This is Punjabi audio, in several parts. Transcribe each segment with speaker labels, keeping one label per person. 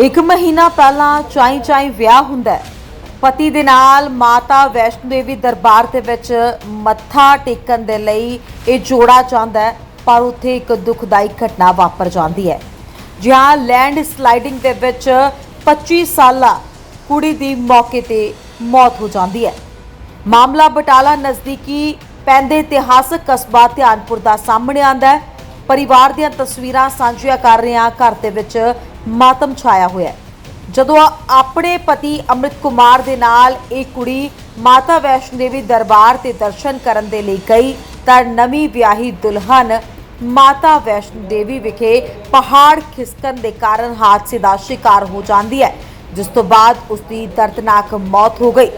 Speaker 1: ਇੱਕ ਮਹੀਨਾ ਪਹਿਲਾਂ ਚਾਈ ਚਾਈ ਵਿਆਹ ਹੁੰਦਾ ਹੈ। ਪਤੀ ਦੇ ਨਾਲ ਮਾਤਾ ਵੈਸ਼ਨੋ ਦੇਵੀ ਦਰਬਾਰ ਦੇ ਵਿੱਚ ਮੱਥਾ ਟੇਕਣ ਦੇ ਲਈ ਇਹ ਜੋੜਾ ਜਾਂਦਾ ਹੈ, ਪਰ ਉੱਥੇ ਇੱਕ ਦੁਖਦਾਈ ਘਟਨਾ ਵਾਪਰ ਜਾਂਦੀ ਹੈ। ਜਿਹਾਂ ਲੈਂਡ ਸਲਾਈਡਿੰਗ ਦੇ ਵਿੱਚ 25 ਸਾਲਾ ਕੁੜੀ ਦੀ ਮੌਕੇ ਤੇ ਮੌਤ ਹੋ ਜਾਂਦੀ ਹੈ। ਮਾਮਲਾ ਬਟਾਲਾ ਨਜ਼ਦੀਕੀ ਪੈਂਦੇ ਇਤਿਹਾਸਕ ਕਸਬਾ ਧਿਆਨਪੁਰ ਦਾ ਸਾਹਮਣੇ ਆਂਦਾ ਹੈ। ਪਰਿਵਾਰ ਦੀਆਂ ਤਸਵੀਰਾਂ ਸਾਂਝੀਆਂ ਕਰ ਰਹੇ ਹਾਂ। ਘਰ ਦੇ ਵਿੱਚ ਮਾਤਮ ਛਾਇਆ ਹੋਇਆ ਹੈ। ਜਦੋਂ ਆਪਣੇ ਪਤੀ ਅੰਮ੍ਰਿਤ ਕੁਮਾਰ ਦੇ ਨਾਲ ਇਹ ਕੁੜੀ ਮਾਤਾ ਵੈਸ਼ਨੋ ਦੇਵੀ ਦਰਬਾਰ ਤੇ ਦਰਸ਼ਨ ਕਰਨ ਦੇ ਲਈ ਗਈ, ਤਾਂ ਨਵੀਂ ਵਿਆਹੀ ਦੁਲਹਨ ਮਾਤਾ ਵੈਸ਼ਨੋ ਦੇਵੀ ਵਿਖੇ ਪਹਾੜ ਖਿਸਕਣ ਦੇ ਕਾਰਨ ਹਾਦਸੇ ਦਾ ਸ਼ਿਕਾਰ ਹੋ ਜਾਂਦੀ ਹੈ, ਜਿਸ ਤੋਂ ਬਾਅਦ ਉਸ ਦੀ ਦਰਦਨਾਕ ਮੌਤ ਹੋ ਗਈ।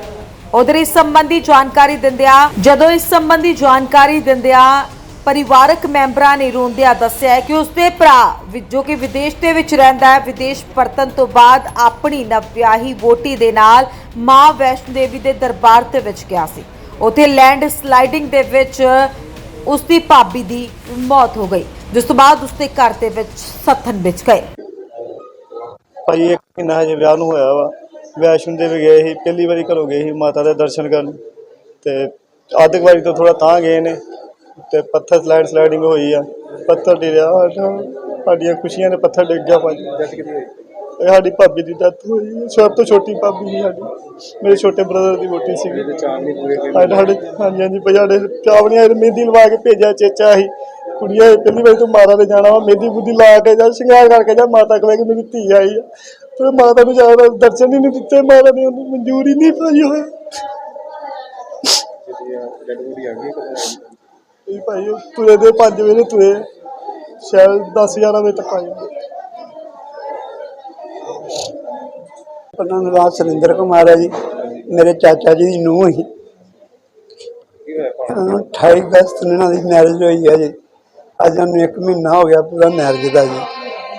Speaker 1: ਉਧਰ ਇਸ ਸੰਬੰਧੀ ਜਾਣਕਾਰੀ ਦਿੰਦਿਆਂ, ਜਦੋਂ ਇਸ ਸੰਬੰਧੀ ਜਾਣਕਾਰੀ ਦਿੰਦਿਆਂ ਪਰਿਵਾਰਕ ਮੈਂਬਰਾਂ ਨੇ ਰੋਂਦਿਆਂ ਦੱਸਿਆ ਕਿ ਉਸਦੇ ਭਰਾ ਜੋ ਕਿ ਵਿਦੇਸ਼ ਦੇ ਵਿੱਚ ਰਹਿੰਦਾ ਹੈ, ਵਿਦੇਸ਼ ਪਰਤਨ ਤੋਂ ਬਾਅਦ ਆਪਣੀ ਨਵਿਆਹੀ ਵੋਟੀ ਦੇ ਨਾਲ ਮਾਂ ਵੈਸ਼ਨੋ ਦੇਵੀ ਦੇ ਦਰਬਾਰ ਦੇ ਵਿੱਚ ਗਿਆ ਸੀ। ਉੱਥੇ ਲੈਂਡ ਸਲਾਈਡਿੰਗ ਦੇ ਵਿੱਚ ਉਸਦੀ ਭਾਬੀ ਦੀ ਮੌਤ ਹੋ ਗਈ, ਜਿਸ ਤੋਂ ਬਾਅਦ ਉਸਦੇ ਘਰ ਦੇ ਵਿੱਚ ਸੱਥਨ ਵਿੱਚ ਗਏ।
Speaker 2: ਭਾਈ, ਇੱਕ ਮਹੀਨਾ ਹਜੇ ਵਿਆਹ ਨੂੰ ਹੋਇਆ ਵਾ। ਵੈਸ਼ਨੋ ਦੇਵੀ ਗਏ ਸੀ, ਪਹਿਲੀ ਵਾਰੀ ਘਰੋਂ ਗਏ ਸੀ ਮਾਤਾ ਦੇ ਦਰਸ਼ਨ ਕਰਨ। ਤੇ ਅੱਧ ਕੁ ਵਾਰੀ ਤੋਂ ਥੋੜਾ ਤਾਂ ਗਏ ਨੇ। ਤੇ ਪੱਥਰ ਸਲਾਈਡ ਸਲਾਈਡਿੰਗ ਹੋਈ ਆ। ਪੱਥਰ ਡਿਰਿਆ ਸਾਡਾ- ਸਾਡੀਆਂ ਖੁਸ਼ੀਆਂ ਨੇ ਪੱਥਰ ਡਿੱਗ ਗਿਆ ਭਾਜੀ। ਇਹ ਸਾਡੀ ਭਾਬੀ ਦੀ ਡੈਥ ਹੋਈ। ਸਭ ਤੋਂ ਛੋਟੀ ਭਾਬੀ ਸੀ ਸਾਡੀ। ਮੇਰੇ ਛੋਟੇ ਬ੍ਰਦਰ ਦੀ ਵੋਟੀ ਸੀਗੀ। ਸਾਡੇ ਸਾਡੇ ਹਾਂਜੀ ਹਾਂਜੀ ਸਾਡੇ ਚਾਵਣੀਆਂ ਮਹਿੰਦੀ ਲਵਾ ਕੇ ਭੇਜਿਆ ਚੇਚਾ ਸੀ। ਕੁੜੀਆਂ ਪਹਿਲੀ ਵਾਰੀ ਤੋਂ ਮਾਤਾ ਦੇ ਜਾਣਾ ਵਾ। ਮਹਿੰਦੀ ਬੁੱਧੀ ਲਾ ਕੇ ਜਾ ਸ਼ਿੰਗਾਰ ਕਰਕੇ ਜਾ। ਮਾਤਾ ਕਹੇ ਕਿ ਮੇਰੀ ਧੀ ਆਈ ਆ। ਫਿਰ ਮਾਤਾ ਨੂੰ ਜਾਣਾ ਦਰਸ਼ਨ ਹੀ ਨਹੀਂ ਦਿੱਤੇ। ਮਾਤਾ ਨੇ ਉਹਨੂੰ ਮਨਜ਼ੂਰ ਨਹੀਂ ਭਾਈ ਹੋਇਆ ਇਹ ਭਾਈ ਉਹ ਤੁਰੇ ਦੇ 5 ਵਜੇ ਤੁਰੇ। ਸ਼ਾਇਦ 10 11 ਵਜੇ ਤੱਕ ਆ ਜਾਂਦੇ।
Speaker 3: ਉਹਨਾਂ ਦਾ ਸੁਰਿੰਦਰ ਕੁਮਾਰ ਹੈ ਜੀ। ਮੇਰੇ ਚਾਚਾ ਜੀ ਦੀ ਨੂੰਹ ਸੀ ਅਹ 28 ਅਗਸਤ ਨੂੰ ਇਹਨਾਂ ਦੀ ਮੈਰਿਜ ਹੋਈ ਹੈ ਜੀ। ਅੱਜ ਨੂੰ 1 ਮਹੀਨਾ ਹੋ ਗਿਆ ਪੂਰਾ ਮੈਰਿਜ ਦਾ ਜੀ।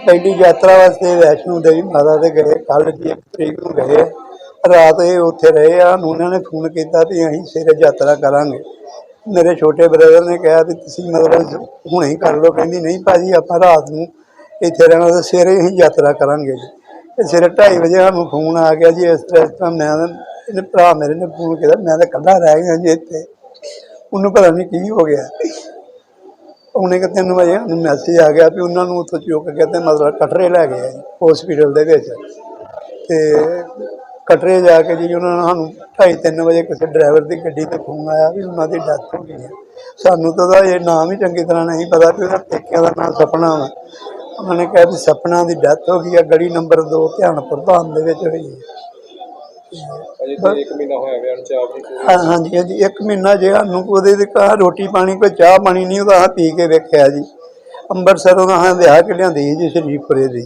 Speaker 3: ਪਹਿਲੀ ਯਾਤਰਾ ਵਾਸਤੇ ਵੈਸ਼ਨੋ ਦੇਵੀ ਮਾਤਾ ਦੇ ਗਏ ਕੱਲ ਦੀ ਇੱਕ ਤਰੀਕ ਨੂੰ ਗਏ। ਰਾਤ ਇਹ ਉੱਥੇ ਰਹੇ ਆ ਉਹਨਾਂ ਨੇ ਫੋਨ ਕੀਤਾ ਵੀ ਅਸੀਂ ਸਵੇਰੇ ਯਾਤਰਾ ਕਰਾਂਗੇ। ਮੇਰੇ ਛੋਟੇ ਬ੍ਰਦਰ ਨੇ ਕਿਹਾ ਵੀ ਤੁਸੀਂ ਮਤਲਬ ਹੁਣੇ ਹੀ ਕਰ ਲਓ। ਕਹਿੰਦੀ, ਨਹੀਂ ਭਾਜੀ, ਆਪਾਂ ਰਾਤ ਨੂੰ ਇੱਥੇ ਰਹਿਣਾ ਤੇ ਸਵੇਰੇ ਹੀ ਯਾਤਰਾ ਕਰਾਂਗੇ ਜੀ। ਸਵੇਰੇ 2:30 ਵਜੇ ਸਾਨੂੰ ਫੋਨ ਆ ਗਿਆ ਜੀ, ਇਸ ਤਰ੍ਹਾਂ ਇਸ ਤਰ੍ਹਾਂ ਮੈਂ ਇਹਨੇ ਭਰਾ ਮੇਰੇ ਨੇ ਫੋਨ ਕੀਤਾ, ਮੈਂ ਤਾਂ ਇਕੱਲਾ ਰਹਿ ਗਿਆ ਜੀ ਇੱਥੇ। ਉਹਨੂੰ ਪਤਾ ਨਹੀਂ ਕੀ ਹੋ ਗਿਆ। ਉਹਨੇ ਕਿ ਤਿੰਨ ਵਜੇ ਸਾਨੂੰ ਮੈਸੇਜ ਆ ਗਿਆ ਵੀ ਉਹਨਾਂ ਨੂੰ ਉੱਥੋਂ ਚੁੱਕ ਕੇ ਤੇ ਮਤਲਬ ਕਟਰੇ ਲੈ ਗਏ ਹਸਪੀਟਲ ਦੇ ਵਿੱਚ। ਤੇ ਕਟਰੇ ਜਾ ਕੇ ਜੀ ਉਹਨਾਂ ਨੇ ਸਾਨੂੰ ਢਾਈ ਤਿੰਨ ਵਜੇ ਕਿਸੇ ਡਰਾਈਵਰ ਦੀ ਗੱਡੀ ਤੇ ਫੋਨ ਆਇਆ ਵੀ ਉਹਨਾਂ ਦੀ ਡੈਥ ਹੋ ਗਈ ਹੈ। ਸਾਨੂੰ ਤਾਂ ਇਹ ਨਾਮ ਹੀ ਚੰਗੀ ਤਰ੍ਹਾਂ ਨਹੀਂ ਪਤਾ ਵੀ ਉਹਦਾ ਪੇਕਿਆਂ ਦਾ ਨਾਮ ਸਪਨਾ ਵਾ। ਉਹਨਾਂ ਨੇ ਕਿਹਾ ਵੀ ਸਪਨਾ ਦੀ ਡੈਥ ਹੋ ਗਈ ਹੈ ਗਲੀ ਨੰਬਰ 2 ਧਿਆਨਪੁਰ ਧਾਮ ਦੇ ਵਿੱਚ ਹੋਈ ਹੈ।
Speaker 4: ਅਜੇ ਤੇ ਇੱਕ ਮਹੀਨਾ ਹੋਇਆ ਵਿਆਹ ਨੂੰ ਚਾਹ ਨਹੀਂ
Speaker 3: ਹਾਂ ਹਾਂਜੀ ਹਾਂਜੀ ਇੱਕ ਮਹੀਨਾ ਜੇ ਸਾਨੂੰ ਉਹਦੇ ਦੇ ਘਰ ਰੋਟੀ ਪਾਣੀ ਕੋਈ ਚਾਹ ਪਾਣੀ ਨਹੀਂ ਉਹਦਾ ਪੀ ਕੇ ਵੇਖਿਆ ਜੀ। ਅੰਮ੍ਰਿਤਸਰੋਂ ਦਾ ਹਾਂ ਵਿਆਹ ਕੇ ਲਿਆਂਦੀ ਜੀ ਸ਼ਰੀਫਪੁਰੇ ਦੀ।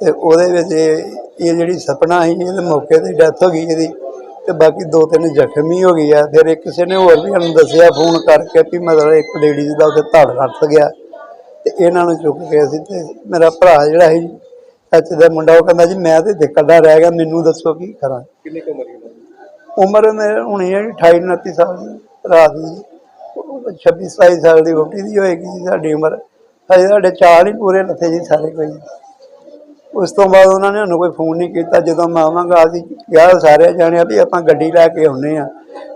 Speaker 3: ਤੇ ਉਹਦੇ ਵਿੱਚ ਇਹ ਜਿਹੜੀ ਸਪਨਾ ਸੀ ਇਹਦੇ ਮੌਕੇ ਤੇ ਡੈਥ ਹੋ ਗਈ ਇਹਦੀ। ਤੇ ਬਾਕੀ ਦੋ ਤਿੰਨ ਜ਼ਖਮੀ ਹੋ ਗਈ ਆ। ਫਿਰ ਇੱਕ ਕਿਸੇ ਨੇ ਹੋਰ ਵੀ ਸਾਨੂੰ ਦੱਸਿਆ ਫੋਨ ਕਰਕੇ ਵੀ ਮਤਲਬ ਇੱਕ ਲੇਡੀਜ਼ ਦਾ ਉੱਥੇ ਧੜ ਰੱਖ ਗਿਆ। ਤੇ ਇਹਨਾਂ ਨੂੰ ਚੁੱਕ ਕੇ ਅਸੀਂ ਤੇ ਮੇਰਾ ਭਰਾ ਜਿਹੜਾ ਸੀ ਚਾਚੇ ਦਾ ਮੁੰਡਾ ਉਹ ਕਹਿੰਦਾ ਜੀ ਮੈਂ ਤੇ ਇਕੱਲਾ ਰਹਿ ਗਿਆ ਮੈਨੂੰ ਦੱਸੋ ਕੀ ਕਰਾਂ।
Speaker 4: ਕਿੰਨੀ ਕੁ ਉਮਰ ਦੀ
Speaker 3: ਉਮਰ ਮੇਰੇ ਹੋਣੀ ਹੈ 28 29 ਸਾਲ ਦੀ ਭਰਾ ਦੀ। 26 27 ਸਾਲ ਦੀ ਵੋਟੀ ਦੀ ਹੋਏਗੀ ਜੀ ਸਾਡੀ ਉਮਰ। ਹਜੇ ਸਾਡੇ ਚਾਲ ਹੀ ਪੂਰੇ ਲੱਥੇ ਜੀ ਸਾਰੇ ਕੋਈ। ਉਸ ਤੋਂ ਬਾਅਦ ਉਹਨਾਂ ਨੇ ਸਾਨੂੰ ਕੋਈ ਫੋਨ ਨਹੀਂ ਕੀਤਾ। ਜਦੋਂ ਮੈਂ ਆਵਾਂਗਾ, ਅਸੀਂ ਕਿਹਾ ਸਾਰੇ ਜਾਣਿਆ ਵੀ ਆਪਾਂ ਗੱਡੀ ਲੈ ਕੇ ਆਉਨੇ ਆ।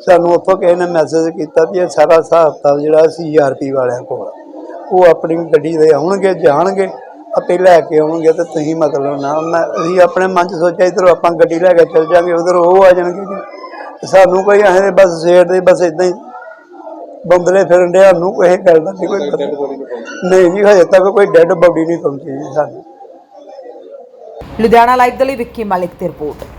Speaker 3: ਸਾਨੂੰ ਉੱਥੋਂ ਕਿਸੇ ਨੇ ਮੈਸੇਜ ਕੀਤਾ ਵੀ ਇਹ ਸਾਰਾ ਹਿਸਾਬ ਕਿਤਾਬ ਜਿਹੜਾ ਸੀਆਰਪੀ ਵਾਲਿਆਂ ਕੋਲ, ਉਹ ਆਪਣੀ ਗੱਡੀ ਦੇ ਆਉਣਗੇ, ਜਾਣਗੇ, ਆਪੇ ਲੈ ਕੇ ਆਉਣਗੇ ਤੇ ਤੁਸੀਂ ਮਤਲਬ ਨਾ, ਮੈਂ, ਅਸੀਂ ਆਪਣੇ ਮਨ 'ਚ ਸੋਚਿਆ ਇਧਰੋਂ ਆਪਾਂ ਗੱਡੀ ਲੈ ਕੇ ਚੱਲ ਜਾਾਂਗੇ ਉਧਰ ਉਹ ਆ ਜਾਣਗੇ ਜੀ। ਸਾਨੂੰ ਕੋਈ ਐਂ ਬਸ ਸੇਟ ਦੇ ਬਸ ਇਦਾਂ ਹੀ ਬੰਦਲੇ ਫਿਰਨ ਡਿਆ ਸਾਨੂੰ ਕੋਈ ਗੱਲ ਦਾ ਨਹੀਂ ਕੋਈ ਨਹੀਂ ਜੀ, ਹਜੇ ਤੱਕ ਕੋਈ ਡੈੱਡ ਬੋਡੀ ਨਹੀਂ ਪਹੁੰਚੀ ਜੀ ਸਾਨੂੰ।
Speaker 1: ਲੁਧਿਆਣਾ ਲਾਈਵ ਦੇ ਲਈ ਵਿੱਕੀ ਮਲਿਕ ਦੀ ਰਿਪੋਰਟ।